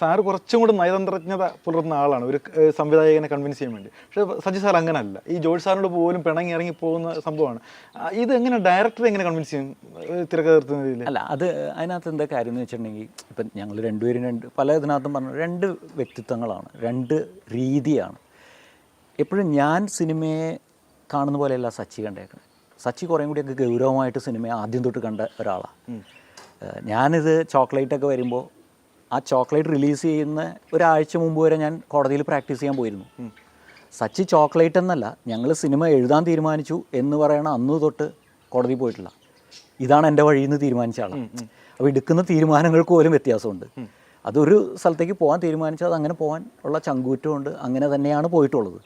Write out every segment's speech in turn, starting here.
Sir കുറച്ചും കൂടി നയതന്ത്രജ്ഞത പുലർത്തുന്ന ആളാണ്. ഒരു സംവിധായകനെ കൺവിൻസ് ചെയ്യാൻ വേണ്ടി. പക്ഷേ സജി സാർ അങ്ങനല്ല. ഈ ജോർജ് സാറിനോട് പോലും പിണങ്ങി ഇറങ്ങി പോകുന്ന സംഭവമാണ്. ഇത് എങ്ങനെ ഡയറക്ടർ എങ്ങനെ കൺവിൻസ് ചെയ്യും? ഏഹ്, തിരക്കഥ അല്ല അത് അതിനകത്ത് എന്താ കാര്യം എന്ന് വെച്ചിട്ടുണ്ടെങ്കിൽ ഇപ്പം ഞങ്ങൾ രണ്ടുപേരും രണ്ട് പല ഇതിനകത്തും പറഞ്ഞു രണ്ട് വ്യക്തിത്വങ്ങളാണ് രണ്ട് രീതിയാണ്. എപ്പോഴും ഞാൻ സിനിമയെ കാണുന്ന പോലെയല്ല സച്ചി കണ്ടേക്കുന്നത് സച്ചി കുറേ കൂടിയൊക്കെ ഗൗരവമായിട്ട് സിനിമയെ ആദ്യം തൊട്ട് കണ്ട ഒരാളാണ് ഞാനിത് ചോക്ലേറ്റൊക്കെ വരുമ്പോൾ ആ ചോക്ലേറ്റ് റിലീസ് ചെയ്യുന്ന ഒരാഴ്ച മുമ്പ് വരെ ഞാൻ കോടതിയിൽ പ്രാക്ടീസ് ചെയ്യാൻ പോയിരുന്നു. സച്ചി ചോക്ലേറ്റ് എന്നല്ല ഞങ്ങൾ സിനിമ എഴുതാൻ തീരുമാനിച്ചു എന്ന് പറയണ അന്ന് തൊട്ട് കോടതി പോയിട്ടില്ല. ഇതാണ് എന്റെ വഴിയിൽ നിന്ന് തീരുമാനിച്ച ആളാണ് അപ്പോൾ എടുക്കുന്ന തീരുമാനങ്ങൾക്ക് പോലും വ്യത്യാസമുണ്ട്. അതൊരു സ്ഥലത്തേക്ക് പോകാൻ തീരുമാനിച്ചാൽ അത് അങ്ങനെ പോകാൻ ഉള്ള ചങ്കൂറ്റമുണ്ട് അങ്ങനെ തന്നെയാണ് പോയിട്ടുള്ളത്.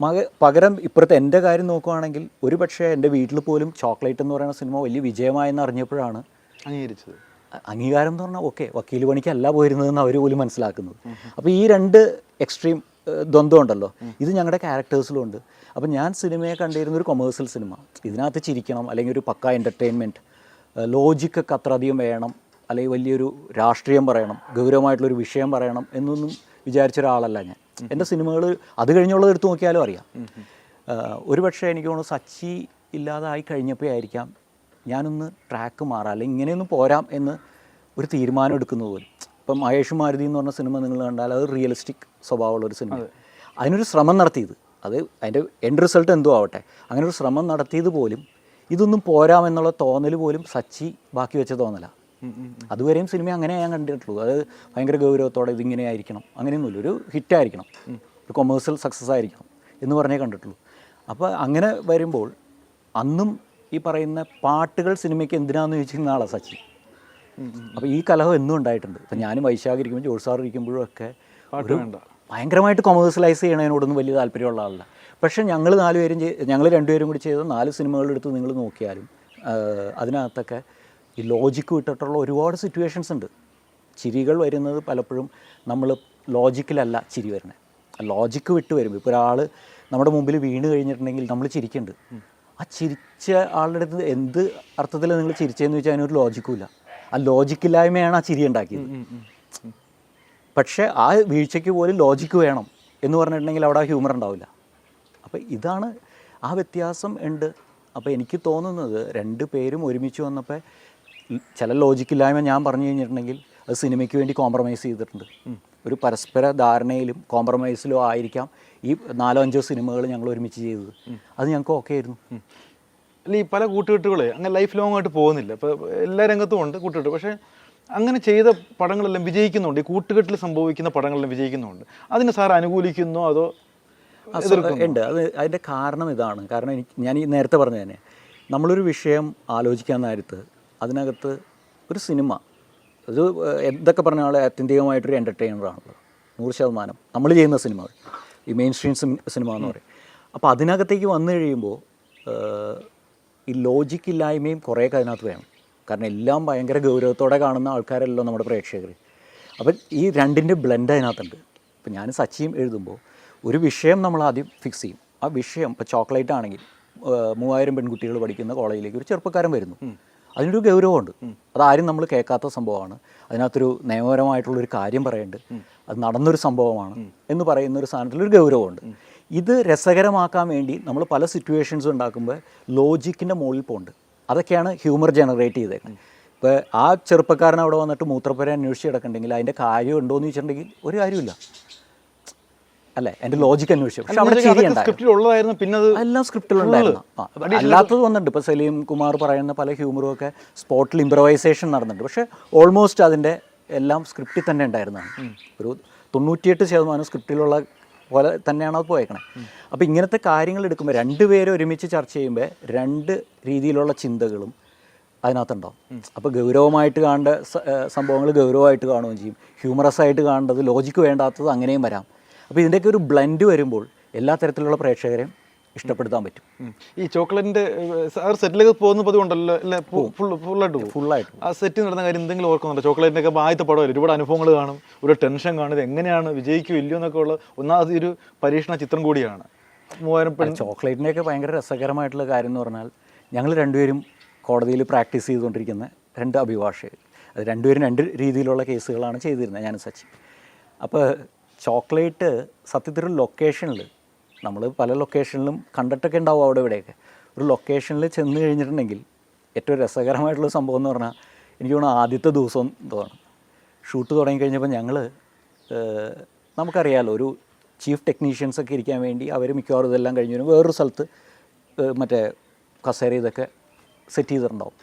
മക പകരം ഇപ്പുറത്തെ എന്റെ കാര്യം നോക്കുവാണെങ്കിൽ ഒരു പക്ഷേ എന്റെ വീട്ടിൽ പോലും ചോക്ലേറ്റ് എന്ന് പറയുന്ന സിനിമ വലിയ വിജയമായെന്ന് അറിഞ്ഞപ്പോഴാണ് അംഗീകരിച്ചത്. അംഗീകാരം എന്ന് പറഞ്ഞാൽ ഓക്കെ വക്കീൽ പണിക്കല്ല പോയിരുന്നതെന്ന് അവർ പോലും മനസ്സിലാക്കുന്നത്. അപ്പോൾ ഈ രണ്ട് എക്സ്ട്രീം ദ്വന്ദ്വം ഉണ്ടല്ലോ ഇത് ഞങ്ങളുടെ ക്യാരക്ടേഴ്സിലും ഉണ്ട്. അപ്പം ഞാൻ സിനിമയെ കണ്ടിരുന്ന ഒരു കൊമേഴ്സ്യൽ സിനിമ ഇതിനകത്ത് ചിരിക്കണം അല്ലെങ്കിൽ ഒരു പക്ക എന്റർടൈൻമെന്റ് ലോജിക്കൊക്കെ അത്ര അധികം വേണം അല്ലെങ്കിൽ വലിയൊരു രാഷ്ട്രീയം പറയണം ഗൗരവമായിട്ടുള്ളൊരു വിഷയം പറയണം എന്നൊന്നും വിചാരിച്ച ഒരാളല്ല ഞാൻ. എന്റെ സിനിമകൾ അത് കഴിഞ്ഞുള്ളത് എടുത്ത് നോക്കിയാലും അറിയാം. ഒരു പക്ഷേ എനിക്ക് തോന്നുന്നു സച്ചി ഇല്ലാതായി കഴിഞ്ഞപ്പോഴായിരിക്കാം ഞാനൊന്ന് ട്രാക്ക് മാറാം അല്ലെങ്കിൽ ഇങ്ങനെയൊന്ന് പോരാം എന്ന് ഒരു തീരുമാനം എടുക്കുന്നത് പോലും. ഇപ്പം മഹേഷ് മാരുതി എന്ന് പറഞ്ഞ സിനിമ നിങ്ങൾ കണ്ടാൽ അത് റിയലിസ്റ്റിക് സ്വഭാവമുള്ള ഒരു സിനിമ അതിനൊരു ശ്രമം നടത്തിയത്. അത് അതിന്റെ എൻഡ് റിസൾട്ട് എന്തോ ആവട്ടെ. അങ്ങനെ ഒരു ശ്രമം നടത്തിയത് പോലും ഇതൊന്നും പോരാമെന്നുള്ള തോന്നൽ പോലും സച്ചി ബാക്കി വെച്ച തോന്നല. അതുവരെയും സിനിമ അങ്ങനെ ഞാൻ കണ്ടിട്ടുള്ളൂ അത് ഭയങ്കര ഗൗരവത്തോടെ ഇതിങ്ങനെ ആയിരിക്കണം. അങ്ങനെയൊന്നുമില്ല. ഒരു ഹിറ്റായിരിക്കണം ഒരു കൊമേഴ്സ്യൽ സക്സസ് ആയിരിക്കണം എന്ന് പറഞ്ഞേ കണ്ടിട്ടുള്ളൂ. അപ്പോൾ അങ്ങനെ വരുമ്പോൾ അന്നും ഈ പറയുന്ന പാട്ടുകൾ സിനിമയ്ക്ക് എന്തിനാന്ന് ചോദിച്ചിരുന്ന ആളാണ് സച്ചി. അപ്പോൾ ഈ കലഹം എന്നും ഉണ്ടായിട്ടുണ്ട്. ഇപ്പം ഞാനും വൈശാഖ് ഇരിക്കുമ്പോൾ സാർ ഇരിക്കുമ്പോഴും ഒക്കെ ഒരു ഭയങ്കരമായിട്ട് കൊമേഴ്സ്യലൈസ് ചെയ്യണതിനോടൊന്നും വലിയ താല്പര്യമുള്ള ആളല്ല. പക്ഷേ ഞങ്ങൾ നാലുപേരും ഞങ്ങൾ രണ്ടുപേരും കൂടി ചെയ്ത നാല് സിനിമകളെടുത്ത് നിങ്ങൾ നോക്കിയാലും അതിനകത്തൊക്കെ ഈ ലോജിക്ക് വിട്ടിട്ടുള്ള ഒരുപാട് സിറ്റുവേഷൻസ് ഉണ്ട്. ചിരികൾ വരുന്നത് പലപ്പോഴും നമ്മൾ ലോജിക്കിലല്ല ചിരി വരുന്നത് ലോജിക്ക് വിട്ട് വരും ഇപ്പോൾ ഒരാൾ നമ്മുടെ മുമ്പിൽ വീണ് കഴിഞ്ഞിട്ടുണ്ടെങ്കിൽ നമ്മൾ ചിരിക്കുന്നുണ്ട് ആ ചിരിച്ച ആളുടെ അടുത്ത് എന്ത് അർത്ഥത്തിൽ നിങ്ങൾ ചിരിച്ചതെന്ന് വെച്ചാൽ അതിനൊരു ലോജിക്കും ഇല്ല ആ ലോജിക്കില്ലായ്മയാണ് ആ ചിരി ഉണ്ടാക്കിയത്. പക്ഷേ ആ വീഴ്ചയ്ക്ക് പോലും ലോജിക്ക് വേണം എന്ന് പറഞ്ഞിട്ടുണ്ടെങ്കിൽ അവിടെ ഹ്യൂമർ ഉണ്ടാവില്ല. അപ്പോൾ ഇതാണ് ആ വ്യത്യാസം ഉണ്ട്. അപ്പോൾ എനിക്ക് തോന്നുന്നത് രണ്ട് പേരും ഒരുമിച്ച് വന്നപ്പോൾ ചില ലോജിക്കില്ലായ്മ ഞാൻ പറഞ്ഞു കഴിഞ്ഞിട്ടുണ്ടെങ്കിൽ അത് സിനിമയ്ക്ക് വേണ്ടി കോംപ്രമൈസ് ചെയ്തിട്ടുണ്ട്. ഒരു പരസ്പര ധാരണയിലും കോംപ്രമൈസിലും ആയിരിക്കാം ഈ നാലോ അഞ്ചോ സിനിമകൾ ഞങ്ങൾ ഒരുമിച്ച് ചെയ്തത്. അത് ഞങ്ങൾക്ക് ഓക്കെ ആയിരുന്നു. അല്ല ഈ പല കൂട്ടുകെട്ടുകളെ അങ്ങനെ ലൈഫ് ലോങ് ആയിട്ട് പോകുന്നില്ല. ഇപ്പോൾ എല്ലാ രംഗത്തും ഉണ്ട് കൂട്ടുകെട്ട്. പക്ഷേ അങ്ങനെ ചെയ്ത പടങ്ങളെല്ലാം വിജയിക്കുന്നുണ്ട്. ഈ കൂട്ടുകെട്ടിൽ സംഭവിക്കുന്ന പടങ്ങളെല്ലാം വിജയിക്കുന്നുണ്ട്. അതിന് സാർ അനുകൂലിക്കുന്നു അതോ ഉണ്ട്. അത് അതിന്റെ കാരണം ഇതാണ്. കാരണം എനിക്ക് ഞാൻ ഈ നേരത്തെ പറഞ്ഞു തന്നെ നമ്മളൊരു വിഷയം ആലോചിക്കാൻ നേരത്ത് അതിനകത്ത് ഒരു സിനിമ ഇത് എന്തൊക്കെ പറഞ്ഞാൽ ആത്യന്തികമായിട്ടൊരു എന്റർടൈനറാണല്ലോ നൂറ് ശതമാനം. നമ്മൾ ചെയ്യുന്ന സിനിമകൾ. ഈ മെയിൻ സ്ട്രീം സിനിമ എന്ന് പറയും. അപ്പോൾ അതിനകത്തേക്ക് വന്നു കഴിയുമ്പോൾ ഈ ലോജിക്ക് ഇല്ലായ്മയും കുറേയൊക്കെ അതിനകത്ത് വേണം. കാരണം എല്ലാം ഭയങ്കര ഗൗരവത്തോടെ കാണുന്ന ആൾക്കാരല്ലോ നമ്മുടെ പ്രേക്ഷകർ അപ്പം ഈ രണ്ടിന്റെ ബ്ലെൻഡ് അതിനകത്തുണ്ട്. ഇപ്പം ഞാൻ സച്ചിയും എഴുതുമ്പോൾ ഒരു വിഷയം നമ്മൾ ആദ്യം ഫിക്സ് ചെയ്യും. ആ വിഷയം ഇപ്പോൾ ചോക്ലേറ്റ് ആണെങ്കിൽ മൂവായിരം പെൺകുട്ടികൾ പഠിക്കുന്ന കോളേജിലേക്ക് ഒരു ചെറുപ്പക്കാരൻ വരുന്നു. അതിനൊരു ഗൗരവമുണ്ട്. അതാരും നമ്മൾ കേൾക്കാത്ത സംഭവമാണ്. അതിനകത്തൊരു നിയമപരമായിട്ടുള്ളൊരു കാര്യം പറയുന്നുണ്ട് അത് നടന്നൊരു സംഭവമാണ് എന്ന് പറയുന്ന ഒരു സാധനത്തിലൊരു ഗൗരവമുണ്ട്. ഇത് രസകരമാക്കാൻ വേണ്ടി നമ്മൾ പല സിറ്റുവേഷൻസ് ഉണ്ടാക്കുമ്പോൾ ലോജിക്കിന്റെ മുകളിൽ പോകുന്നുണ്ട് അതൊക്കെയാണ് ഹ്യൂമർ ജനറേറ്റ് ചെയ്തേക്കുന്നത് ഇപ്പോൾ ആ ചെറുപ്പക്കാരൻ അവിടെ വന്നിട്ട് മൂത്രപ്പുര അന്വേഷിച്ച് കിടക്കണ്ടെങ്കിൽ അതിന്റെ കാര്യം ഉണ്ടോയെന്ന് ചോദിച്ചിട്ടുണ്ടെങ്കിൽ ഒരു കാര്യമില്ല അല്ലേ? എന്റെ ലോജിക് അന്വേഷിച്ചു. പക്ഷെ അവിടെ പിന്നെ എല്ലാം സ്ക്രിപ്റ്റിലുണ്ടായിരുന്നു അല്ലാത്തത് വന്നിട്ടുണ്ട് ഇപ്പൊ സലീം കുമാർ പറയുന്ന പല ഹ്യൂമറും ഒക്കെ സ്പോട്ടിൽ ഇംപ്രവൈസേഷൻ നടന്നിട്ടുണ്ട്. പക്ഷെ ഓൾമോസ്റ്റ് അതിന്റെ എല്ലാം സ്ക്രിപ്റ്റിൽ തന്നെ ഉണ്ടായിരുന്നതാണ്. ഒരു തൊണ്ണൂറ്റിയെട്ട് ശതമാനം സ്ക്രിപ്റ്റിലുള്ള പോലെ തന്നെയാണ് അത് പോയേക്കണേ. അപ്പോൾ ഇങ്ങനത്തെ കാര്യങ്ങൾ എടുക്കുമ്പോൾ രണ്ടുപേരും ഒരുമിച്ച് ചർച്ച ചെയ്യുമ്പോൾ രണ്ട് രീതിയിലുള്ള ചിന്തകളും അതിനകത്തുണ്ടാവും. അപ്പോൾ ഗൗരവമായിട്ട് കാണേണ്ട സംഭവങ്ങൾ ഗൗരവമായിട്ട് കാണുകയും ചെയ്യും. ഹ്യൂമറസ് ആയിട്ട് കാണേണ്ടത് ലോജിക്ക് വേണ്ടാത്തത് അങ്ങനെയും വരാം. അപ്പോൾ ഇതിന്റെയൊക്കെ ഒരു ബ്ലെൻഡ് വരുമ്പോൾ എല്ലാ തരത്തിലുള്ള പ്രേക്ഷകരെയും ഇഷ്ടപ്പെടുത്താൻ പറ്റും. ഈ ചോക്ലേറ്റിന്റെ സാർ സെറ്റിലേക്ക് പോകുന്ന പതിവുണ്ടല്ലോ അല്ലേ? ഫുൾ ഫുള്ളായിട്ട് ആയിട്ട് ആ സെറ്റ് നടന്ന കാര്യം എന്തെങ്കിലും ഓർക്കുന്നുണ്ടോ? ചോക്ലേറ്റിന്റെ ഒക്കെ ആദ്യത്തെ പടം ഒരുപാട് അനുഭവങ്ങൾ കാണും ഒരു ടെൻഷൻ കാണും ഇത് എങ്ങനെയാണ് വിജയിക്കും ഇല്ലയോ എന്നൊക്കെ ഉള്ള ഒന്നാമത് ഒരു പരീക്ഷണ ചിത്രം കൂടിയാണ്. മൂവായിരം പെൺ ചോക്ലേറ്റിന്റെയൊക്കെ ഭയങ്കര രസകരമായിട്ടുള്ള കാര്യം എന്ന് പറഞ്ഞാൽ ഞങ്ങൾ രണ്ടുപേരും കോടതിയിൽ പ്രാക്ടീസ് ചെയ്തുകൊണ്ടിരിക്കുന്ന രണ്ട് അഭിഭാഷകർ. അത് രണ്ടുപേരും രണ്ട് രീതിയിലുള്ള കേസുകളാണ് ചെയ്തിരുന്നത് ഞാൻ സച്ചിൻ. അപ്പോൾ ചോക്ലേറ്റ് സത്യത്തിൽ ലൊക്കേഷനിൽ നമ്മൾ പല ലൊക്കേഷനിലും കണ്ടിട്ടൊക്കെ ഉണ്ടാവും അവിടെ ഇവിടെയൊക്കെ. ഒരു ലൊക്കേഷനിൽ ചെന്ന് കഴിഞ്ഞിട്ടുണ്ടെങ്കിൽ ഏറ്റവും രസകരമായിട്ടുള്ള സംഭവം എന്ന് പറഞ്ഞാൽ എനിക്ക് തോന്നുന്നു ആദ്യത്തെ ദിവസം തോന്നണം ഷൂട്ട് തുടങ്ങിക്കഴിഞ്ഞപ്പോൾ ഞങ്ങൾ നമുക്കറിയാമല്ലോ ഒരു ചീഫ് ടെക്നീഷ്യൻസ് ഒക്കെ ഇരിക്കാൻ വേണ്ടി അവർ മിക്കവാറും ഇതെല്ലാം കഴിഞ്ഞ് വരും. വേറൊരു സ്ഥലത്ത് മറ്റേ കസേര ഇതൊക്കെ സെറ്റ് ചെയ്തിട്ടുണ്ടാവും.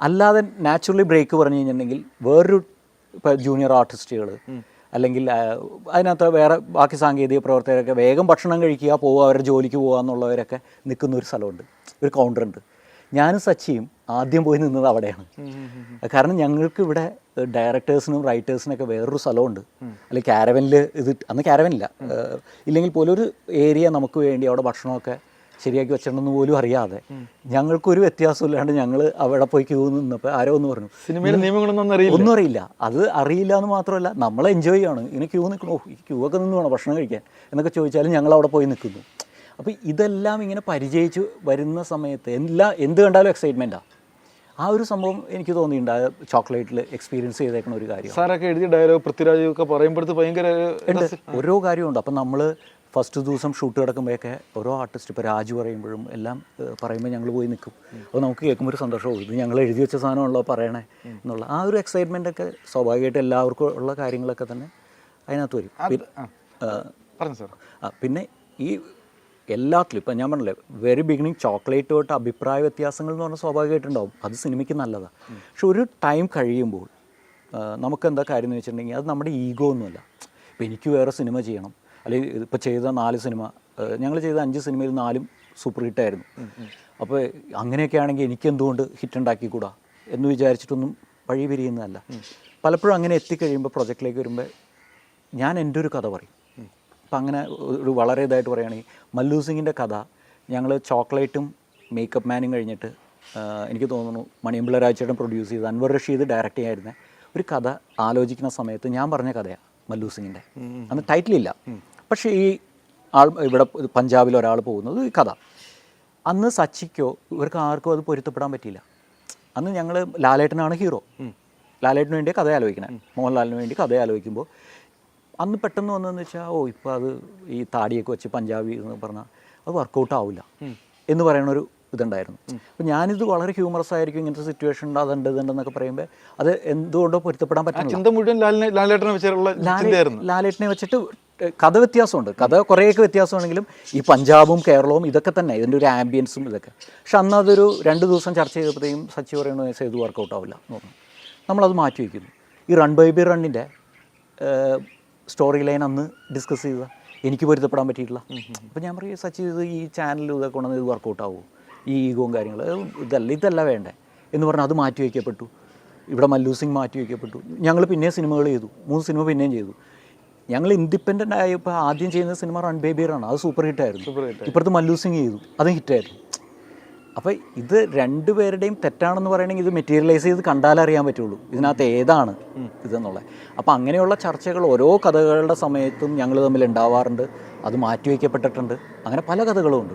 അല്ലാതെ നാച്ചുറലി ബ്രേക്ക് പറഞ്ഞു കഴിഞ്ഞിട്ടുണ്ടെങ്കിൽ വേറൊരു ഇപ്പോൾ ജൂനിയർ ആർട്ടിസ്റ്റുകൾ അല്ലെങ്കിൽ അതിനകത്ത് വേറെ ബാക്കി സാങ്കേതിക പ്രവർത്തകരൊക്കെ വേഗം ഭക്ഷണം കഴിക്കുക പോവുക അവരുടെ ജോലിക്ക് പോകുക എന്നുള്ളവരൊക്കെ നിൽക്കുന്ന ഒരു സ്ഥലമുണ്ട്. ഒരു കൗണ്ടർ ഉണ്ട് ഞാനും സച്ചിയും ആദ്യം പോയി നിന്നത് അവിടെയാണ്. കാരണം ഞങ്ങൾക്ക് ഇവിടെ ഡയറക്ടേഴ്സിനും റൈറ്റേഴ്സിനൊക്കെ വേറൊരു സ്ഥലമുണ്ട്. അല്ലെങ്കിൽ ക്യാരവനിൽ ഇത് അന്ന് ക്യാരവനില്ല ഇല്ലെങ്കിൽ പോലൊരു ഒരു ഏരിയ നമുക്ക് വേണ്ടി അവിടെ ഭക്ഷണമൊക്കെ ശരിയാക്കി വെച്ചിട്ടുണ്ടെന്ന് പോലും അറിയാതെ. ഞങ്ങൾക്കൊരു വ്യത്യാസം ഇല്ലാണ്ട് ഞങ്ങൾ അവിടെ പോയി ക്യൂ നിന്നപ്പോൾ ആരോ ഒന്ന് പറഞ്ഞു സിനിമയിലെ നിയമങ്ങളൊന്നും ഒന്നും അറിയില്ല? ഒന്നും അറിയില്ല. അത് അറിയില്ല എന്ന് മാത്രമല്ല നമ്മൾ എൻജോയ് ചെയ്യാണ്. ഇങ്ങനെ ക്യൂ നിൽക്കണോ ഈ ക്യൂ ഒക്കെ നിന്ന് വേണം ഭക്ഷണം കഴിക്കാൻ എന്നൊക്കെ ചോദിച്ചാലും ഞങ്ങൾ അവിടെ പോയി നിൽക്കുന്നു. അപ്പോൾ ഇതെല്ലാം ഇങ്ങനെ പരിചയിച്ച് വരുന്ന സമയത്ത് എല്ലാ എന്ത് കണ്ടാലും എക്സൈറ്റ്മെന്റാണ് ആ. ഒരു സംഭവം എനിക്ക് തോന്നിയിട്ടുണ്ട്. ആ ചോക്ലേറ്റിൽ എക്സ്പീരിയൻസ് ചെയ്തേക്കുന്ന ഒരു കാര്യം സാറൊക്കെ എഴുതി ഡയലോഗ് പൃഥ്വിരാജ് ഒക്കെ പറയുമ്പോഴത്തെ ഭയങ്കര ഓരോ കാര്യമുണ്ട്. അപ്പം നമ്മൾ ഫസ്റ്റ് ദിവസം ഷൂട്ട് കിടക്കുമ്പോഴൊക്കെ ഓരോ ആർട്ടിസ്റ്റ് ഇപ്പോൾ രാജു പറയുമ്പോഴും എല്ലാം പറയുമ്പോൾ ഞങ്ങൾ പോയി നിൽക്കും അപ്പോൾ നമുക്ക് കേൾക്കുമ്പോൾ ഒരു സന്തോഷവും ഇത് ഞങ്ങൾ എഴുതി വെച്ച സാധനമാണല്ലോ പറയണേ എന്നുള്ള ആ ഒരു എക്സൈറ്റ്മെന്റ് ഒക്കെ സ്വാഭാവികമായിട്ട് എല്ലാവർക്കും ഉള്ള കാര്യങ്ങളൊക്കെ തന്നെ അതിനകത്ത് വരും. പിന്നെ, ഈ എല്ലാത്തിലും ഇപ്പം ഞാൻ പറഞ്ഞില്ലേ വെരി ബിഗിനിങ് ചോക്ലേറ്റ് തൊട്ട് അഭിപ്രായ വ്യത്യാസങ്ങൾ എന്ന് പറഞ്ഞാൽ സ്വാഭാവികമായിട്ടുണ്ടാവും. അത് സിനിമയ്ക്ക് നല്ലതാണ് പക്ഷെ ഒരു ടൈം കഴിയുമ്പോൾ നമുക്കെന്താ നമുക്ക് എന്താ കാര്യം എന്ന് വെച്ചിട്ടുണ്ടെങ്കിൽ അത് നമ്മുടെ ഈഗോ ഒന്നുമല്ല. ഇപ്പം എനിക്ക് വേറെ സിനിമ ചെയ്യണം. അല്ലെങ്കിൽ ഇപ്പോൾ ചെയ്ത നാല് സിനിമ ഞങ്ങൾ ചെയ്ത അഞ്ച് സിനിമയിൽ നാലും സൂപ്പർ ഹിറ്റായിരുന്നു അപ്പോൾ അങ്ങനെയൊക്കെ ആണെങ്കിൽ എനിക്കെന്തുകൊണ്ട് ഹിറ്റ് ഉണ്ടാക്കിക്കൂടാ എന്ന് വിചാരിച്ചിട്ടൊന്നും വഴി പിരിയുന്നതല്ല. പലപ്പോഴും അങ്ങനെ എത്തിക്കഴിയുമ്പോൾ പ്രൊജക്റ്റിലേക്ക് വരുമ്പോൾ ഞാൻ എന്റെ ഒരു കഥ പറയും. അപ്പം അങ്ങനെ ഒരു വളരെ ഇതായിട്ട് പറയുകയാണെങ്കിൽ മല്ലു സിംഗിന്റെ കഥ ഞങ്ങൾ ചോക്ലേറ്റും മേക്കപ്പ് മാനും കഴിഞ്ഞിട്ട് എനിക്ക് തോന്നുന്നു മണിയമ്പിള്ള രാജേട്ടൻ പ്രൊഡ്യൂസ് ചെയ്ത് അൻവർ റഷീദ് ഡയറക്റ്റ് ചെയ്യായിരുന്ന ഒരു കഥ ആലോചിക്കുന്ന സമയത്ത് ഞാൻ പറഞ്ഞ കഥയാണ് മല്ലു സിംഗിന്റെ. അന്ന് ടൈറ്റിലില്ല പക്ഷേ ഈ ആൾ ഇവിടെ പഞ്ചാബിൽ ഒരാൾ പോകുന്നത് ഈ കഥ. അന്ന് സച്ചിക്കോ ഇവർക്ക് ആർക്കും അത് പൊരുത്തപ്പെടാൻ പറ്റിയില്ല. അന്ന് ഞങ്ങൾ ലാലേട്ടനാണ് ഹീറോ. ലാലേട്ടന് വേണ്ടി കഥ ആലോചിക്കണേ. മോഹൻലാലിന് വേണ്ടി കഥ ആലോചിക്കുമ്പോൾ അന്ന് പെട്ടെന്ന് വന്നതെന്ന് വെച്ചാൽ ഓ ഇപ്പോൾ അത് ഈ താടിയൊക്കെ വെച്ച് പഞ്ചാബി എന്ന് പറഞ്ഞാൽ അത് വർക്കൗട്ട് ആവില്ല എന്ന് പറയണൊരു ഇതുണ്ടായിരുന്നു. അപ്പോൾ ഞാനിത് വളരെ ഹ്യൂമറസ് ആയിരിക്കും ഇങ്ങനത്തെ സിറ്റുവേഷൻ ഉണ്ട് അതുണ്ട് ഇതുണ്ടെന്നൊക്കെ പറയുമ്പോൾ അത് എന്തുകൊണ്ടോ പൊരുത്തപ്പെടാൻ ചിന്തയായിരുന്നു. ലാലേട്ടനെ വെച്ചിട്ട് കഥ വ്യത്യാസമുണ്ട്. കഥ കുറേയൊക്കെ വ്യത്യാസമാണെങ്കിലും ഈ പഞ്ചാബും കേരളവും ഇതൊക്കെ തന്നെ ഇതിന്റെ ഒരു ആംബിയൻസും ഇതൊക്കെ. പക്ഷെ അന്ന് അതൊരു രണ്ട് ദിവസം ചർച്ച ചെയ്തപ്പോഴത്തേക്കും സച്ചി പറയുന്നത് സേതു വർക്കൗട്ട് ആവില്ല എന്ന് പറഞ്ഞു. നമ്മളത് മാറ്റി വയ്ക്കുന്നു. ഈ റൺ ബൈ ബി റണ്ണിന്റെ സ്റ്റോറി ലൈൻ അന്ന് ഡിസ്കസ് ചെയ്ത എനിക്ക് പൊരുത്തപ്പെടാൻ പറ്റിയിട്ടില്ല. അപ്പോൾ ഞാൻ പറയും സച്ചി ഇത് ഈ ചാനലിൽ ഇതൊക്കെ കൊണ്ടുവന്ന് ഇത് വർക്കൗട്ട് ആവുമോ ഈ ഈഗോവും കാര്യങ്ങൾ ഇതല്ല ഇതല്ല വേണ്ടേ? എന്ന് പറഞ്ഞാൽ അത് മാറ്റി വയ്ക്കപ്പെട്ടു. ഇവിടെ മല്ലു സിംഗ് മാറ്റി വയ്ക്കപ്പെട്ടു. ഞങ്ങൾ പിന്നെ സിനിമകൾ ചെയ്തു. മൂന്ന് സിനിമ പിന്നെയും ചെയ്തു. ഞങ്ങൾ ഇൻഡിപെൻഡന്റ് ആയപ്പോൾ ആദ്യം ചെയ്യുന്ന സിനിമ റൺ ബേബിയറാണ് അത് സൂപ്പർ ഹിറ്റായിരുന്നു ഇപ്പുറത്ത് മല്ലു സിംഗ് ചെയ്തു. അതും ഹിറ്റായിരുന്നു അപ്പോൾ ഇത് രണ്ടുപേരുടെയും തെറ്റാണെന്ന് പറയണമെങ്കിൽ ഇത് മെറ്റീരിയലൈസ് ചെയ്ത് കണ്ടാലറിയാൻ പറ്റുള്ളൂ. ഇതിനകത്ത് ഏതാണ് ഇതെന്നുള്ളത്. അപ്പോൾ അങ്ങനെയുള്ള ചർച്ചകൾ ഓരോ കഥകളുടെ സമയത്തും ഞങ്ങൾ തമ്മിൽ ഉണ്ടാവാറുണ്ട്. അത് മാറ്റിവെക്കപ്പെട്ടിട്ടുണ്ട് അങ്ങനെ പല കഥകളും ഉണ്ട്.